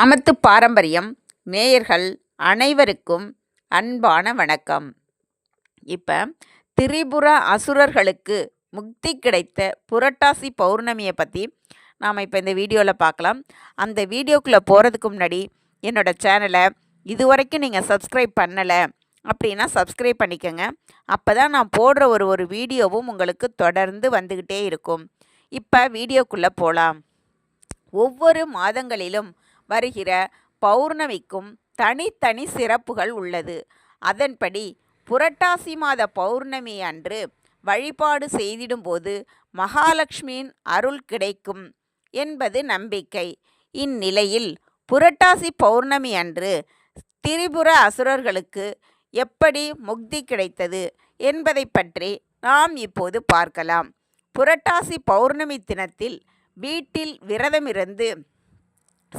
அமத்து பாரம்பரியம் நேயர்கள் அனைவருக்கும் அன்பான வணக்கம். இப்போ திரிபுர அசுரர்களுக்கு முக்தி கிடைத்த புரட்டாசி பௌர்ணமியை பற்றி நாம் இப்போ இந்த வீடியோவில் பார்க்கலாம் அந்த வீடியோக்குள்ளே போகிறதுக்கு முன்னாடி என்னோடய சேனலை இதுவரைக்கும் நீங்கள் சப்ஸ்கிரைப் பண்ணலை அப்படின்னா சப்ஸ்கிரைப் பண்ணிக்கோங்க. அப்போ தான் நான் போடுற ஒரு ஒரு வீடியோவும் உங்களுக்கு தொடர்ந்து வந்துக்கிட்டே இருக்கும். இப்போ வீடியோக்குள்ளே போகலாம் ஒவ்வொரு மாதங்களிலும் வருகிற பௌர்ணமிக்கும் தனித்தனி சிறப்புகள் உள்ளது. அதன்படி புரட்டாசி மாத பௌர்ணமி அன்று வழிபாடு செய்திடும்போது மகாலட்சுமியின் அருள் கிடைக்கும் என்பது நம்பிக்கை. இந்நிலையில் புரட்டாசி பௌர்ணமி அன்று திரிபுர அசுரர்களுக்கு எப்படி முக்தி கிடைத்தது என்பதை பற்றி நாம் இப்போது பார்க்கலாம். புரட்டாசி பௌர்ணமி தினத்தில் வீட்டில் விரதமிருந்து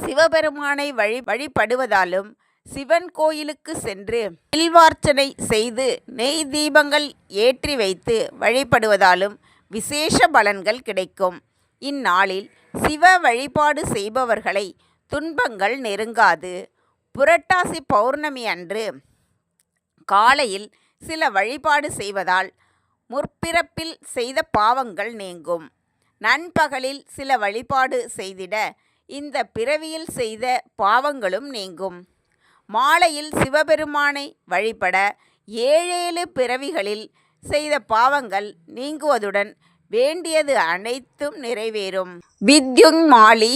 சிவபெருமானை வழி வழிபடுவதாலும் சிவன் கோயிலுக்கு சென்று பில்வார்ச்சனை செய்து நெய் தீபங்கள் ஏற்றி வைத்து வழிபடுவதாலும் விசேஷ பலன்கள் கிடைக்கும். இந்நாளில் சிவ வழிபாடு செய்பவர்களை துன்பங்கள் நெருங்காது. புரட்டாசி பௌர்ணமி அன்று காலையில் சில வழிபாடு செய்வதால் முற்பிறப்பில் செய்த பாவங்கள் நீங்கும். நண்பகலில் சில வழிபாடு செய்திட இந்த பிறவியில் செய்த பாவங்களும் நீங்கும். மாலையில் சிவபெருமானை வழிபட ஏழேழு பிறவிகளில் செய்த பாவங்கள் நீங்குவதுடன் வேண்டியது அனைத்தும் நிறைவேறும். வித்யுங் மாலி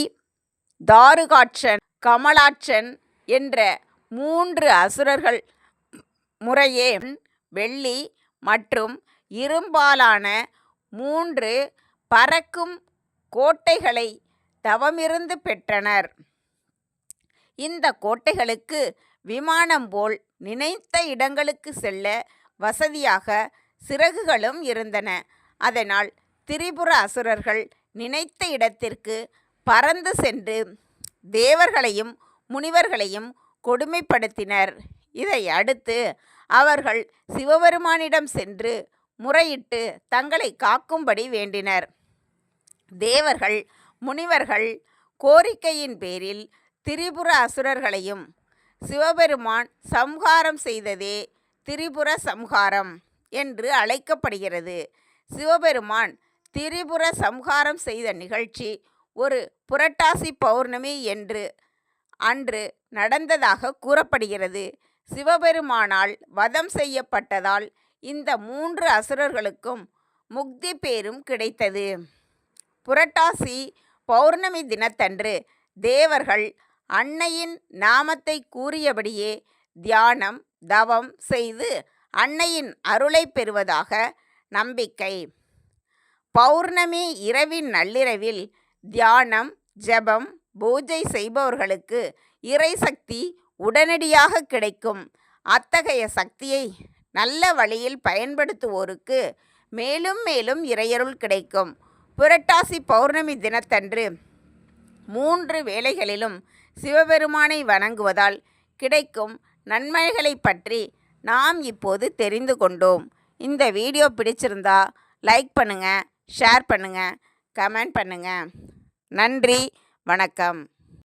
தாருகாட்சன் கமலாட்சன் என்ற மூன்று அசுரர்கள் முறையே வெள்ளி மற்றும் இரும்பாலான மூன்று பறக்கும் கோட்டைகளை தவமிருந்து பெற்றனர். இந்த கோட்டைகளுக்கு விமானம் போல் நினைத்த இடங்களுக்கு செல்ல வசதியாக சிறகுகளும் இருந்தன. அதனால் திரிபுர அசுரர்கள் நினைத்த இடத்திற்கு பறந்து சென்று தேவர்களையும் முனிவர்களையும் கொடுமைப்படுத்தினர். இதை அடுத்து அவர்கள் சிவபெருமானிடம் சென்று முறையிட்டு தங்களை காக்கும்படி வேண்டினர். தேவர்கள் முனிவர்கள் கோரிக்கையின் பேரில் திரிபுர அசுரர்களையும் சிவபெருமான் சம்ஹாரம் செய்ததே திரிபுர சம்ஹாரம் என்று அழைக்கப்படுகிறது. சிவபெருமான் திரிபுர சம்ஹாரம் செய்த நிகழ்ச்சி ஒரு புரட்டாசி பௌர்ணமி என்று அன்று நடந்ததாக கூறப்படுகிறது. சிவபெருமானால் வதம் செய்யப்பட்டதால் இந்த மூன்று அசுரர்களுக்கும் முக்தி பேரும் கிடைத்தது. புரட்டாசி பௌர்ணமி தினத்தன்று தேவர்கள் அன்னையின் நாமத்தை கூறியபடியே தியானம் தவம் செய்து அன்னையின் அருளை பெறுவதாக நம்பிக்கை. பௌர்ணமி இரவின் நள்ளிரவில் தியானம் ஜெபம் பூஜை செய்பவர்களுக்கு இறை சக்தி உடனடியாக கிடைக்கும். அத்தகைய சக்தியை நல்ல வழியில் பயன்படுத்துவோருக்கு மேலும் மேலும் இறையருள் கிடைக்கும். புரட்டாசி பௌர்ணமி தினத்தன்று மூன்று வேளைகளிலும் சிவபெருமானை வணங்குவதால் கிடைக்கும் நன்மைகளை பற்றி நாம் இப்போது தெரிந்து கொண்டோம். இந்த வீடியோ பிடிச்சிருந்தா லைக் பண்ணுங்கள் ஷேர் பண்ணுங்கள் கமெண்ட் பண்ணுங்கள் நன்றி வணக்கம்.